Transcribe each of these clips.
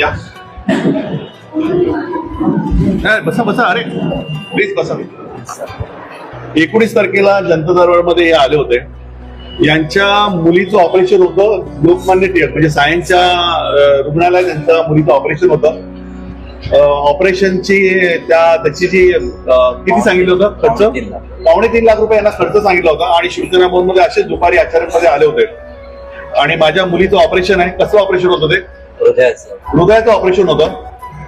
या. नाही, बसा बसा अरे प्लीज बसा. एकोणीस तारखेला जनता दरबारमध्ये हे आले होते. यांच्या मुलीचं ऑपरेशन होतं लोकमान्य टिळक. म्हणजे सायन्सच्या रुग्णालयात त्यांच्या मुलीचं ऑपरेशन होतं. ऑपरेशनची त्या त्याची जी किती सांगितलं होतं खर्च? पावणे तीन लाख. रुपये यांना खर्च सांगितला होता आणि शिवसेना भवनमध्ये असेच दुपारी आचार्यमध्ये आले होते. आणि माझ्या मुलीचं ऑपरेशन आहे कसं ऑपरेशन होतं ते हृदयाचं. हृदयाचं ऑपरेशन होतं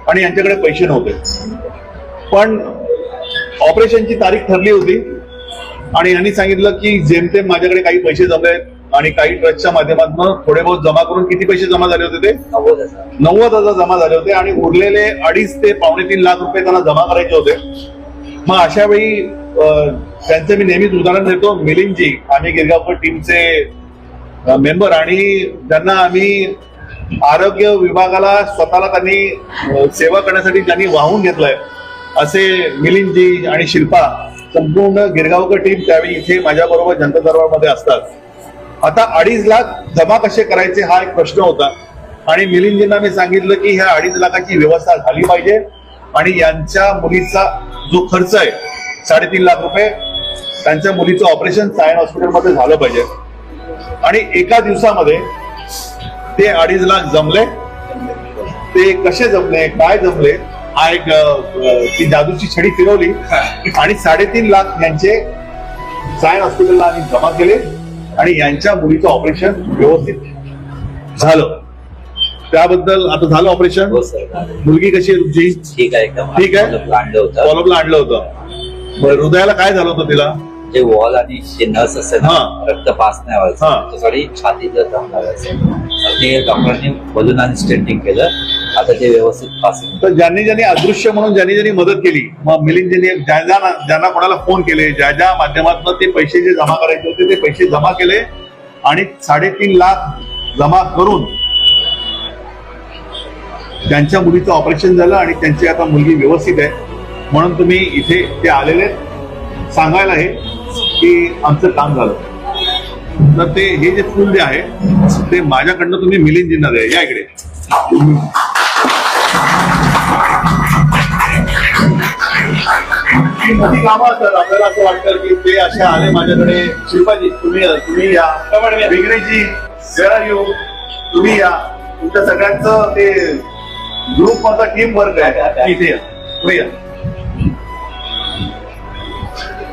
आणि यांच्याकडे पैसे नव्हते. पण ऑपरेशनची तारीख ठरली होती आणि यांनी सांगितलं की जेमतेम माझ्याकडे काही पैसे जमले आणि काही ट्रस्टच्या माध्यमातून थोडे बहुत जमा करून किती पैसे जमा झाले होते ते? नव्वद हजार. जमा झाले होते आणि उरलेले अडीच ते पावणे तीन लाख रुपये त्यांना जमा करायचे होते. मग अशा वेळी त्यांचं मी नेहमीच उदाहरण देतो मिलिंदजी आम्ही गिरगावकर टीमचे मेंबर आणि त्यांना आम्ही आरोग्य विभागाला स्वतःला त्यांनी सेवा करण्यासाठी त्यांनी वाहून घेतलंय. असे मिलिंदजी आणि शिल्पा संपूर्ण गिरगावकर टीम त्यावेळी इथे माझ्याबरोबर जनता दरबारमध्ये असतात. आता अडीच लाख जमा कसे करायचे हा एक प्रश्न होता. आणि मिलिंदजींना मी सांगितलं की ह्या अडीच लाखाची व्यवस्था झाली पाहिजे आणि यांच्या मुलीचा जो खर्च आहे साडेतीन लाख रुपये त्यांच्या मुलीचं ऑपरेशन सायन हॉस्पिटलमध्ये झालं पाहिजे. आणि एका दिवसामध्ये ते अडीच लाख जमले. ते कसे जमले काय जमले हा एक ती जादूची छडी फिरवली. आणि साडेतीन लाख यांचे सायन हॉस्पिटलला आम्ही जमा केले आणि यांच्या मुलीचं ऑपरेशन व्यवस्थित झालं. त्याबद्दल आता झालं ऑपरेशन? हो. मुलगी कशी आहे तुमची? ठीक आहे ठीक आहे. आणलं होतं. फॉलोअपला आणलं होतं. बरं हृदयाला काय झालं होतं तिला? जे वॉल आणि जे नस असते ना हा. रक्त पास नाही हा. व्हायचं त्यासाठी छातीचं दम लागायचं ते डॉक्टरांनी बलून आणि स्टेंटिंग केलं आता ते व्यवस्थित पासिंग तर ज्यांनी ज्यांनी अदृश्य म्हणून ज्यांनी ज्यांनी मदत केली मग मिलिंदजींनी ज्या ज्या ज्यांना कोणाला फोन केले ज्या ज्या माध्यमातून ते पैसे जे जमा करायचे होते ते पैसे जमा केले आणि साडेतीन लाख जमा करून त्यांच्या मुलीचं ऑपरेशन झालं आणि त्यांची आता मुलगी व्यवस्थित आहे म्हणून तुम्ही इथे ते आलेले सांगायला आहे की आमचं काम झालं. तर ते हे जे फुल जे आहे ते माझ्याकडनं तुम्ही मिलिंदजींना द्या या इकडे. ही मोठी कामं असतात? आपल्याला असं वाटतं की ते असे आले माझ्याकडे. शिल्पाजी तुम्ही तुम्ही या. बिगडेजी वेर तुम्ही या. तुमच्या सगळ्यांचं ते ग्रुप माझा टीम वर्क आहे. इथे या. तुम्ही या.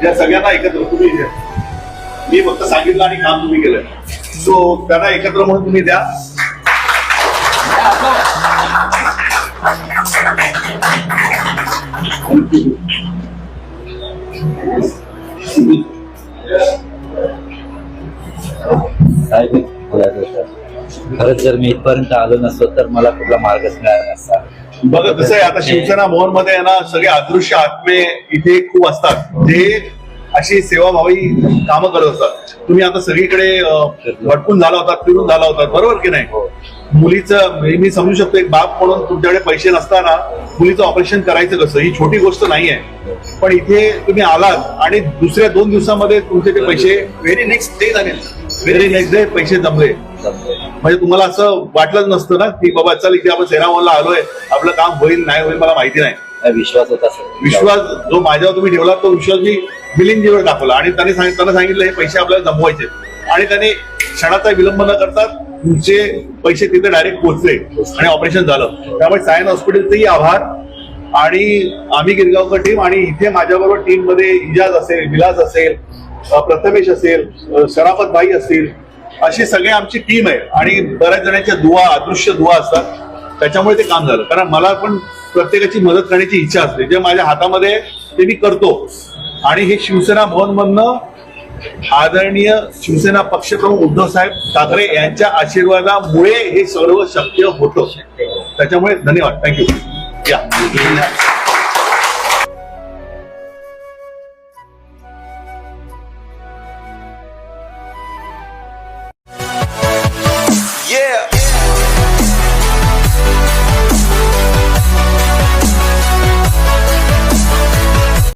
या सगळ्यांना एकत्र तुम्ही घ्या मी फक्त सांगितलं आणि काम तुम्ही केलं. सो त्यांना एकत्र म्हणून तुम्ही द्या. खरंच जर मी इथपर्यंत आलो नसतो तर मला कुठला मार्गच मिळाला नसता. बघा कसं आहे आता शिवसेना भवनमध्ये आहे ना सगळे अदृश्य आत्मे इथे खूप असतात. जे अशी सेवाभावी कामं करत असतात. तुम्ही आता सगळीकडे भटकून झाला होता फिरून झाला होता बरोबर की नाही? मुलीचं मी समजू शकतो एक बाप म्हणून तुमच्याकडे पैसे नसताना मुलीचं ऑपरेशन करायचं कसं? ही छोटी गोष्ट नाहीये पण इथे तुम्ही आलात आणि दुसऱ्या दोन दिवसामध्ये तुमचे ते पैसे व्हेरी नेक्स्ट डे झाले. व्हेरी नेक्स्ट डे पैसे जमले. म्हणजे तुम्हाला असं वाटलंच नसतं ना की बाबा चल इथे आपण सेनामोहनला आलोय आपलं काम होईल नाही होईल मला माहिती नाही. विश्वास होता सर. विश्वास जो माझ्यावर तुम्ही ठेवला तो विश्वास मी मिलिंदजीवर दाखवला. आणि त्यांनी सांगितलं त्यांना सांगितलं हे पैसे आपल्याला जमवायचे आणि त्यांनी क्षणाचा विलंब न करता तुमचे पैसे तिथे डायरेक्ट पोहोचले आणि ऑपरेशन झालं. त्यामुळे सायन हॉस्पिटलचेही आभार. आणि आम्ही गिरगावकर टीम आणि इथे माझ्याबरोबर टीममध्ये इजाज असेल विलास असेल प्रथमेश असेल शराफत भाई असतील अशी सगळी आमची टीम आहे. आणि बऱ्याच जणांच्या दुवा अदृश्य दुवा असतात. त्याच्यामुळे ते काम झालं. कारण मला पण प्रत्येकाची मदत करण्याची इच्छा असते. जे माझ्या हातामध्ये ते मी करतो. आणि हे शिवसेना भवन मधनं आदरणीय शिवसेना पक्षप्रमुख उद्धव साहेब ठाकरे यांच्या आशीर्वादामुळे हे सर्व शक्य होतं. त्याच्यामुळे धन्यवाद. थँक्यू या.